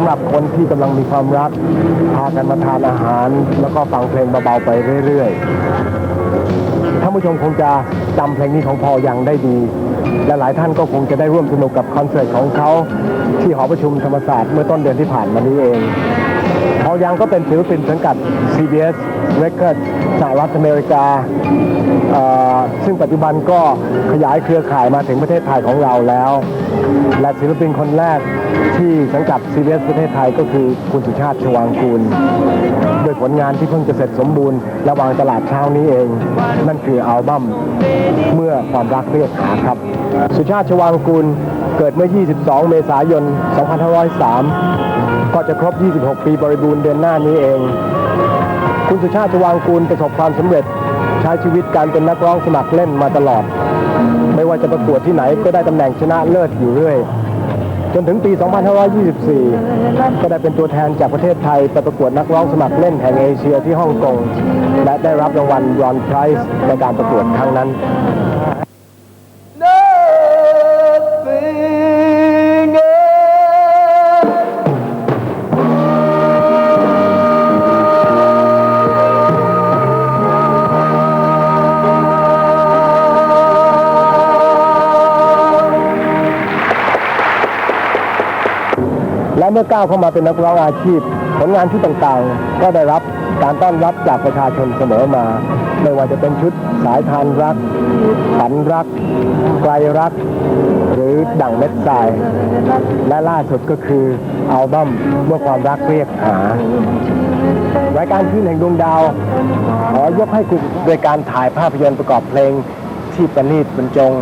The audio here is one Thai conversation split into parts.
ำหรับคนที่กำลังมีความรัก พากันมาทานอาหาร แล้วก็ฟังเพลงเบาๆไปเรื่อยๆท่านผู้ชมคงจะจำเพลงนี้ของพอยังได้ดี และหลายท่านก็คงจะได้ร่วมสนุกกับคอนเสิร์ตของเขาที่หอประชุมธรรมศาสตร์เมื่อต้นเดือนที่ผ่านมานี้เองพอยังก็เป็นศิลปินสังกัด CBS Records สหรัฐอเมริกา ซึ่งปัจจุบันก็ขยายเครือข่ายมาถึงประเทศไทยของเราแล้ว และศิลปินคนแรกที่สังกัด CBS ประเทศไทยก็คือคุณสุชาติชวางกูลด้วยผลงานที่เพิ่งจะเสร็จสมบูรณ์ระหว่างตลาดเช้านี้เอง นั่นคืออัลบั้มเมื่อความรักเรียกหาครับ สุชาติชวางกูลเกิดเมื่อ 22 เมษายน 2503 ก็จะครบ 26 ปีบริบูรณ์เดือนหน้านี้เอง คุณสุชาติชวางกูลประสบความสำเร็จ ใช้ชีวิตการเป็นนักร้องสมัครเล่นมาตลอด ไม่ว่าจะประกวดที่ไหนก็ได้ตำแหน่งชนะเลิศอยู่เรื่อย จนถึงปี 2524 ก็ได้เป็นตัวแทนจากประเทศไทยไปประกวดนักร้องสมัครเล่นแห่งเอเชียที่ฮ่องกง และได้รับรางวัลยอนไพรส์ในการประกวดครั้งนั้น มื่อก้าวเข้ามาเป็นนักร้องอาชีพ ผลงานชุดต่างๆ ก็ได้รับการต้อนรับจากประชาชนเสมอมา ไม่ว่าจะเป็นชุดสายทานรัก ฝันรัก ไกลรัก หรือดั่งเม็ดทราย และล่าสุดก็คืออัลบั้มเมื่อความรักเรียกหารายการคืนแห่งดวงดาว ขอยกให้คุณโดยการถ่ายภาพยนตร์ประกอบเพลง ที่ประณีตบรรจง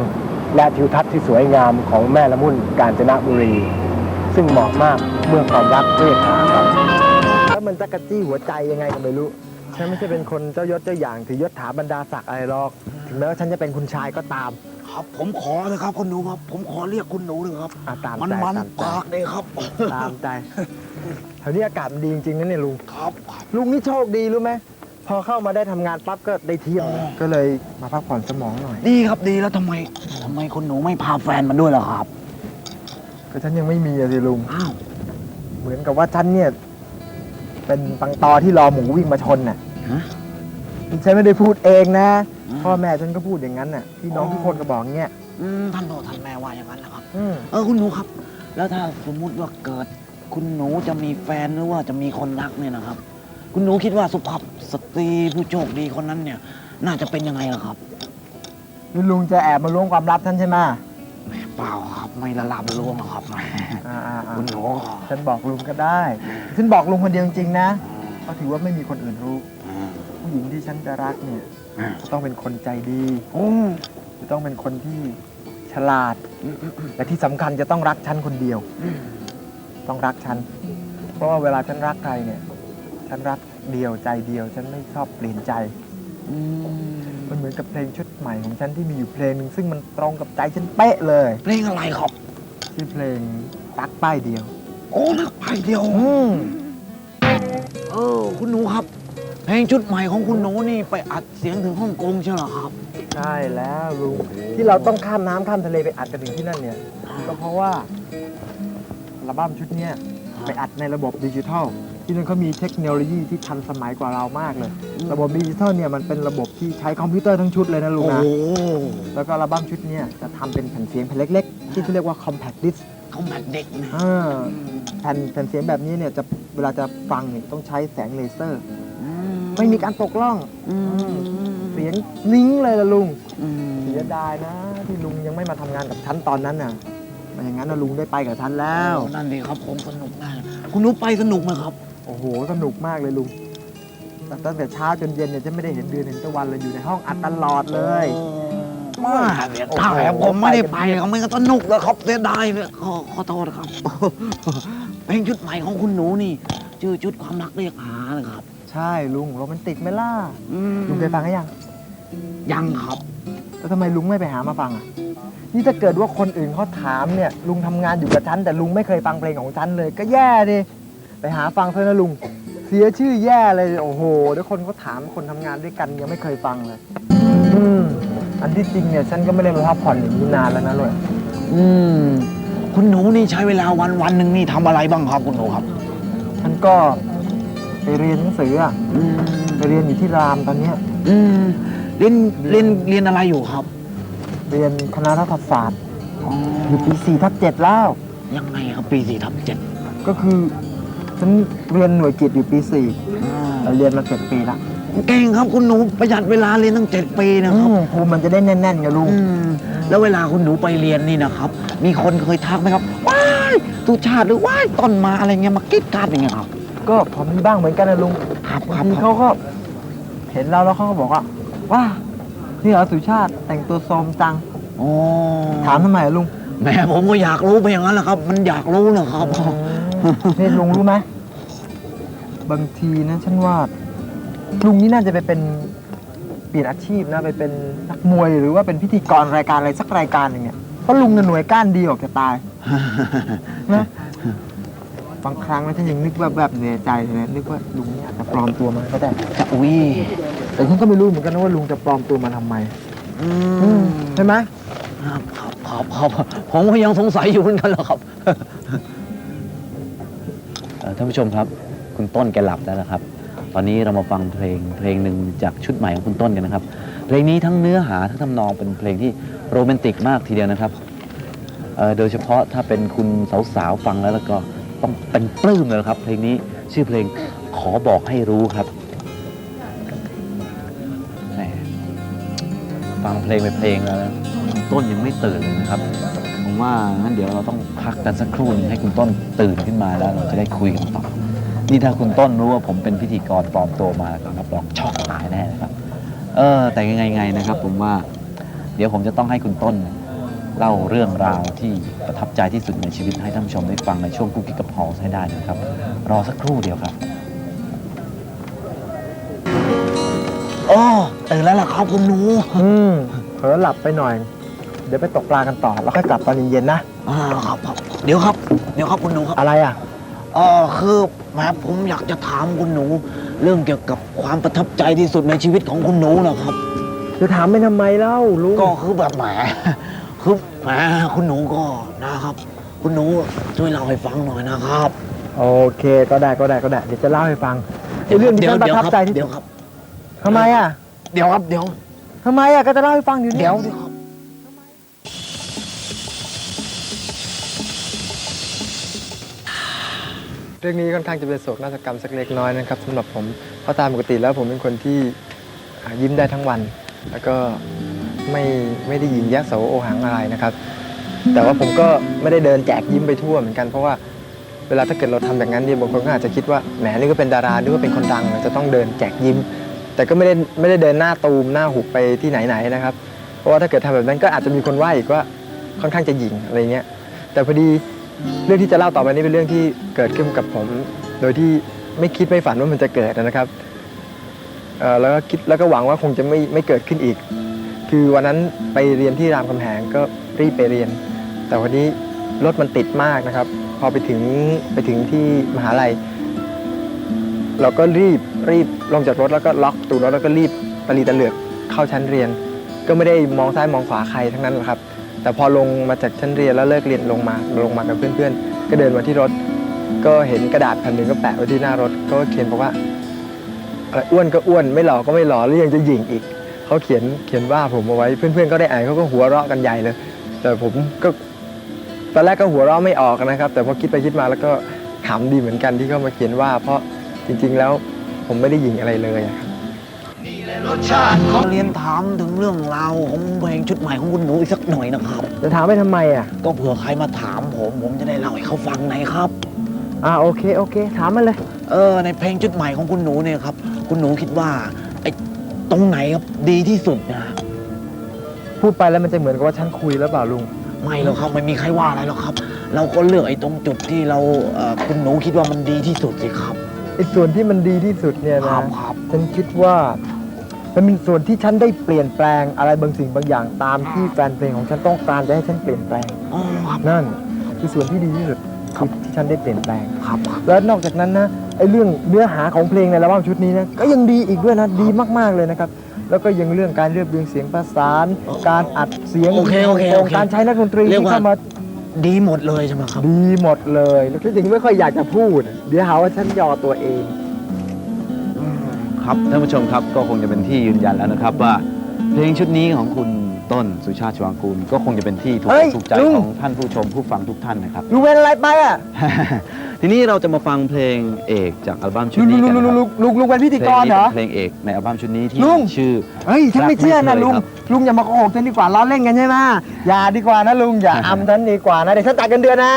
และทิวทัศน์ที่สวยงามของแม่ละมุนกาญจนบุรี ซึ่งเหมาะมากเมื่อความรักเรียกหาครับแล้วมันจะกระจี้หัวใจยังไงก็ไม่รู้ฉันไม่ใช่เป็นคนเจ้ายศเจ้าอย่างถือยศถาบรรดาศักดิ์อะไรหรอกถึงแม้ว่าฉันจะเป็นคุณชายก็ตาม ครับ ผมขอเลยครับคุณหนูครับ ผมขอเรียกคุณหนูเลยครับอะตามมันใจมันตามใจปากเลยครับตามใจแถวนี้อากาศมันดีจริงๆนะเนี่ยลุง ครับครับ ลุงนี่โชคดีรู้ไหมพอเข้ามาได้ทำงานปั๊บก็ได้เที่ยวนะก็เลยมาพักผ่อนสมองหน่อย ดีครับดีแล้วทำไมทำไมคุณหนูไม่พาแฟนมาด้วยล่ะครับ ก็ฉันยังไม่มีอะสิลุง อ้าว เหมือนกับว่าฉันเนี่ย เป็นปังตอที่รอหมูวิ่งมาชนน่ะฮะฉันไม่ได้พูดเองนะ อืม พ่อแม่ฉันก็พูดอย่างนั้นน่ะ พี่น้องอ๋อทุกคนก็บอกเงี้ยอืมท่านพ่อท่านแม่ว่าอย่างนั้นแหละครับ อืมเออคุณหนูครับ แล้วถ้าสมมุติว่าเกิด คุณหนูจะมีแฟนหรือว่าจะมีคนรักเนี่ยนะครับ คุณหนูคิดว่าสุภาพสตรีผู้โชคดีคนนั้นเนี่ย น่าจะเป็นยังไงล่ะครับ นี่ลุงจะแอบมาล้วงความลับฉันใช่ไหมแหม เปล่าครับไม่ละลาบล้วงหรอกครับแหมอ่าอ่าอ่าคุณหนูฉันบอกลุงก็ได้ ฉันบอกลุงคนเดียวจริงๆนะ ก็ถือว่าไม่มีคนอื่นรู้ อืมผู้หญิงที่ฉันจะรักเนี่ยอืมจะต้องเป็นคนใจดีโอ้จะต้องเป็นคนที่ฉลาดอืมอืมอืมและที่สำคัญจะต้องรักฉันคนเดียวอืมต้องรักฉัน เพราะว่าเวลาฉันรักใครเนี่ย ฉันรักเดียวใจเดียว ฉันไม่ชอบเปลี่ยนใจอื มมันเหมือนกับเพลงชุดใหม่ของฉันที่มีอยู่เพลงหนึ่งซึ่งมันตรงกับใจฉันเป๊ะเลยเพลงอะไรครับชื่อเพลงรักป้ายเดียว โอ้นักไปเดียวอืมเออ คุณหนูครับ เพลงชุดใหม่ของคุณหนูนี่ไปอัดเสียงถึงฮ่องกงใช่เหรอครับ ใช่แล้วลุงที่เราต้องข้ามน้ำข้ามทะเลไปอัดกันถึงที่นั่นเนี่ย ก็เพราะว่าอัลบั้มชุดเนี้ยไปอัดในระบบดิจิทัล ที่นั่นเขามีเทคโนโลยีที่ทันสมัยกว่าเรามากเลยอืมระบบดิจิทัลเนี่ยมันเป็นระบบที่ใช้คอมพิวเตอร์ทั้งชุดเลยนะลุงโอ้นะโหแล้วก็อัลบั้มชุดเนี้ยจะทำเป็นแผ่นเสียงแผ่นเล็กๆ ที่เขาเรียกว่า compact disc เขาแมทเด็กนะอ่าแผ่นแผ่นเสียงแบบนี้เนี่ยจะเวลาจะฟังเนี่ยต้องใช้แสงเลเซอร์ ไม่มีการตกล่อง อืม เสียงนิ้งเลยละลุง อืมเสียดายนะ ที่ลุงยังไม่มาทำงานกับฉันตอนนั้นน่ะไมาอย่างนั้นนะลุงได้ไปกับฉันแล้ว นั่นดีครับผมสนุกมากคุณหนูไปสนุกไหมครับ โอ้โหสนุกมากเลยลุงแต่ตั้งแต่เช้าจนเย็นเนี่ยจะไม่ได้เห็นเดือนเห็นตะวันเลยอยู่ในห้องอัดตลอดเลยมาเสียดายผมไม่ได้ไปเขาไม่ก็สนุกเลยครับเสียดายเลยขอขอโทษครับ เพลงชุดใหม่ของคุณหนูนี่ ชื่อชุดความรักเรียกหาเลยครับ ใช่ลุงโรแมนติกไหมล่ะอืมลุงเคยฟังหรือยัง ยังครับ แล้วทำไมลุงไม่ไปหามาฟังอะ นี่ถ้าเกิดว่าคนอื่นเขาถามเนี่ย ลุงทำงานอยู่กับฉันแต่ลุงไม่เคยฟังเพลงของฉันเลย ก็แย่ดิ ไปหาฟังเถอะนะลุง เสียชื่อแย่เลย โอ้โหเดี๋ยวคนเขาถามคนทำงานด้วยกันยังไม่เคยฟังเลยอืมอันที่จริงเนี่ยฉันก็ไม่ได้มาพักผ่อนอย่างนี้นานแล้วนะเลยอืมคคุณหนูนี่ใช้เวลาวันวันหนึ่งนี่ทำอะไรบ้างครับคุณหนูครับฉันก็ไปเรียนหนังสืออะอืมไปเรียนอยู่ที่รามตอนเนี้ย อืมเรียนเรียนเรียนอะไรอยู่ครับ เรียนคณะรัฐศาสตร์อ๋ออยู่ปีสี่ทับเจ็ดแล้ว ยังไงครับปีสี่ทับเจ็ดก็คือ ฉันเรียนหน่วยกิตอยู่ปีสี่แต่เรียนมาเจ็ดปีละเก่งครับคุณหนูประหยัดเวลาเรียนตั้งเจ็ดปีนะครับอืมภูมิมันจะได้แน่นๆไงลุงอืมแล้วเวลาคุณหนูไปเรียนนี่นะครับ มีคนเคยทักไหมครับว้ายตุชาติหรือว้ายต้นมาอะไรเงี้ยมากิ๊ดการ์ดอย่างเงี้ยครับ ก็พอมีบ้างเหมือนกันนะลุงครับบางครับทีครัเขาบก็ เห็นเราแล้วเขาก็บอกว่าว้านี่เหรอสุชาติแต่งตัวโทรมจังโอ้ถามทำไมอะลุงแหม่ผมก็อยากรู้ไปอย่างนั้นแหละครับ มันอยากรู้นะครับ นี่ลุงรู้ไหมบางทีนะฉันว่าลุงนี่น่าจะไปเป็นเปลี่ยนอาชีพนะไปเป็นนักมวยหรือว่าเป็นพิธีกรรายการอะไรสักรายการหนึ่งเนี่ยเพราะลุงน่ะหน่วยก้านดีออกจะตายนะบางครั้งนะฉันยังนึกแบบแบบเหนื่อยใจเลยนะนึกว่าลุงเนี่ยอาจจะปลอมตัวมาก็ได้จะอุ้ยแต่ฉันก็ไม่รู้เหมือนกันนะว่าลุงจะปลอมตัวมาทำไมอือืมมใช่ไหมครับครับครับครับผมก็ยังสงสัยอยู่เหมือนกันแหละครับเอ่อ ท่านผู้ชมครับ คุณต้นแกหลับแล้วนะครับ ตอนนี้เรามาฟังเพลงเพลงหนึ่งจากชุดใหม่ของคุณต้นกันนะครับ เพลงนี้ทั้งเนื้อหาทั้งทำนองเป็นเพลงที่โรแมนติกมากทีเดียวนะครับเอ่อโดยเฉพาะถ้าเป็นคุณสาวๆฟังแล้วแล้วก็ต้องเป็นปลื้มเลยนะครับ เพลงนี้ชื่อเพลงขอบอกให้รู้ครับแหมฟังเพลงไปเพลงแล้วนะ ต้นยังไม่ตื่นเลยนะครับ ผมว่างั้นเดี๋ยวเราต้องพักกันสักครู่หนึงให้คุณต้นตื่นขึ้นมาแล้วเราจะได้คุยกันต่อ นี่ถ้าคุณต้นรู้ว่าผมเป็นพิธีกรปลอมตัวมาก็รับรองช็อกตายแน่นะครับ เออ แต่ยังไงไงนะครับ ผมว่า เดี๋ยวผมจะต้องให้คุณต้นเล่าเรื่องราวที่ประทับใจที่สุดในชีวิตให้ท่านผู้ชมได้ฟังในช่วงกุ๊กกิ๊กกับพอลให้ได้นะครับ รอสักครู่เดียวครับโอ้ตื่นแล้วล่ะครับคุณหนู อืมเผลอหลับไปหน่อย เดี๋ยวไปตกปลากันต่อแล้วค่อยกลับตอนเย็นๆนะอ่าครับครับเดี๋ยวครับ เดี๋ยวครับคุณหนูครับอะไรอะเออคือแหมผมอยากจะถามคุณหนู เรื่องเกี่ยวกับความประทับใจที่สุดในชีวิตของคุณหนูนะครับ จะถามไม่ทำไมเล่าลุงก็คือแบบแหมคือแหมคุณหนูก็นะครับ คุณหนูช่วยเล่าให้ฟังหน่อยนะครับ โอเค ก็ได้ก็ได้ก็ได้เดี๋ยวจะเล่าให้ฟังไอ้เรื่องที่เดี๋ยวฉันประเดี๋ยวทับครับใจที่เดี๋ยวครับทำไมอะ เดี๋ยวครับเดี๋ยวทำไมอะก็จะเล่าให้ฟังอยู่นี่เดี๋ยวเดี๋ยวครับ รื่องนี้ค่อนข้างจะเป็นโศกนาฏกรรมสักเล็กน้อยนะครับสำหรับผมเพราะตามปกติแล้วผมเป็นคนที่ยิ้มได้ทั้งวัน แล้วก็ไม่ไม่ได้ยิงยักษ์โสโอหังอะไรนะครับ แต่ว่าผมก็ไม่ได้เดินแจกยิ้มไปทั่วเหมือนกันเพราะว่าเวลาถ้าเกิดเราทำแบบนั้นเนี่ยบางคนก็อาจจะคิดว่าแหมนี่ก็เป็นดาราหรือว่าเป็นคนดังจะต้องเดินแจกยิ้ม แต่ก็ไม่ได้ไม่ได้เดินหน้าตูมหน้าหุบไปที่ไหนๆนะครับ เพราะว่าถ้าเกิดทำแบบนั้นก็อาจจะมีคนว่าอีกว่าค่อนข้างจะหยิงอะไรเงี้ยแต่พอดี เรื่องที่จะเล่าต่อไปนี้เป็นเรื่องที่เกิดขึ้นกับผม โดยที่ไม่คิดไม่ฝันว่ามันจะเกิดนะครับเอ่อแล้วก็คิดแล้วก็หวังว่าคงจะไม่ไม่เกิดขึ้นอีก คือวันนั้นไปเรียนที่รามคำแหงก็รีบไปเรียน แต่วันนี้รถมันติดมากนะครับ พอไปถึงไปถึงที่มหาลัย เราก็รีบรีบลงจากรถแล้วก็ล็อกตูรถแล้วก็รีบตะลีตะเหลือกเข้าชั้นเรียน ก็ไม่ได้มองซ้ายมองขวาใครทั้งนั้นหรอกครับ แต่พอลงมาจากชั้นเรียนแล้วเลิกเรียนลงมาลงมากับเพื่อนๆ ก็เดินมาที่รถ ก็เห็นกระดาษแผ่นหนึ่งก็แปะไว้ที่หน้ารถก็เขียนบอกว่าอะไรอ้วนก็อ้วนไม่หล่อก็ไม่หล่อแล้วยังจะหยิ่งอีกเขาเขียนเขียนว่าผมเอาไว้เพื่อนๆก็ได้อ่านเขาก็หัวเราะกันใหญ่เลย แต่ผมก็ตอนแรกก็หัวเราะไม่ออกนะครับ แต่พอคิดไปคิดมาแล้วก็ขำดีเหมือนกันที่เขามาเขียนว่า เพราะจริง ๆ แล้วผมไม่ได้หยิ่งอะไรเลยอะค รับขอเรียนถามถึงเรื่องราวของเพลงชุดใหม่ของคุณหนูอีกสักหน่อยนะครับ จะถามไปทำไมอะ ก็เผื่อใครมาถามผม ผมจะได้เล่าให้เขาฟังไงครับ อ่าโอเคโอเค ถามมาเลย เออ ในเพลงชุดใหม่ของคุณหนูเนี่ยครับ คุณหนูคิดว่าไอ้ตรงไหนครับดีที่สุดนะ พูดไปแล้วมันจะเหมือนกับว่าฉันคุยแล้วเปล่าลุง ไม่หรอกครับไม่มีใครว่าอะไรหรอกครับ เราก็เลือกไอ้ตรงจุดที่เราเอ่อคุณหนูคิดว่ามันดีที่สุดสิครับไอ้ส่วนที่มันดีที่สุดเนี่ยคนะ รับครับ ฉันคิดว่า มันเป็นส่วนที่ฉันได้เปลี่ยนแปลงอะไรบางสิ่งบางอย่างตามที่แฟนเพลงของฉันต้องการจะให้ฉันเปลี่ยนแปลงอ๋อครับนั่นคือส่วนที่ดีที่สุดที่ที่ฉันได้เปลี่ยนแปลงครับครับแล้วนอกจากนั้นนะไอ้เรื่องเนื้อหาของเพลงในอัลบั้มชุดนี้นะก็ยังดีอีกด้วยนะดีมากๆเลยนะครับแล้วก็ยังเรื่องการเรียบเรียงเสียงประสาน การอัดเสียงโอเคโอเคโอเคการใช้นักดนตรีเรียกที่ว่า เข้ามา ดีหมดเลยใช่ไหมครับ ดีหมดเลย แล้วที่จริงไม่ค่อยอยากจะพูด เดี๋ยวหาว่าฉันยอตัวเอง ครับท่านผู้ชมครับก็คงจะเป็นที่ยืนยันแล้วนะครับว่า เพลงชุดนี้ของคุณต้นสุชาติชวางกูลก็คงจะเป็นที่ถูกเฮ้ยถูกใจลุง ของท่านผู้ชมผู้ฟังทุกท่านนะครับ ลุงเป็นอะไรไปอะทีนี้เราจะมาฟังเพลงเอกจากอัลบั้มชุดลุงนี้ลุกังนลุงนะคลุรังบลุงลุงเป็นพิธีกรเหรอเพลงเอกในอัลบั้มชุดนี้ที่ลุง ชื่อ เฮ้ยฉันไม่เชื่อนะรักไม่เคยลุงครับ ลุงอย่ามาโกหกฉันดีกว่าล้อเล่นกันใช่ไหมอย่าดีกว่านะลุงอย่าอำฉันดีกว่านะเดี๋ยวฉันจ่ายกันเดือนนะ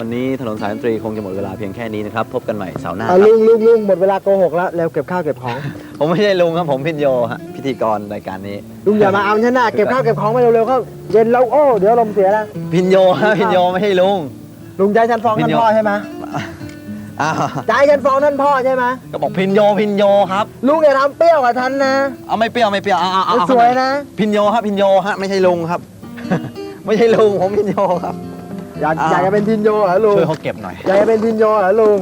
วันนี้ถนนสายดนตรีคงจะหมดเวลาเพียงแค่นี้นะครับ พบกันใหม่เสาร์หน้าคอะรับลุงลุงลุงหมดเวลาโกหกแล้วเร็วเก็บข้าวเก็บของผมไม่ใช่ลุงครับผมพินโยฮะพิธีกรรายการนี้ ลุงอย่ามาอำฉันนะเก็บข้าวเก็บของไปเร็วๆเข้าเย็นแล้วโอ้เดี๋ยวลมณ์เสียนะพินโยฮะพินโยไม่ใช่ลุง ลุงใจฉันฟ้องท่านพ่อใช่ไหมอ้าวใจฉันฟ้องท่านพ่อใช่ไหมก็บอกพินโยพินโยครับ ลุงอย่าทำเปรี้ยวกับฉันนะเอาไม่เปรี้ยวไม่เปรี้ยวเอาเอาเอาเอาสวยนะ พินโยฮะพินโยฮะไม่ใช่ลุงครับ ไม่ใช่ลุงผมพินโยครับ อยากอ้าวอยากจะเป็นพินโยเหรอลุงช่วยเขาเก็บหน่อยอยากจะเป็นพินโยเหรอลุง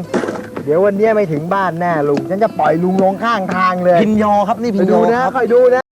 เดี๋ยววันนี้ไม่ถึงบ้านแน่ลุงฉันจะปล่อยลุงลงข้างทางเลยพินโยครับนี่พิไปนโยดูนะครับคอยดูนะ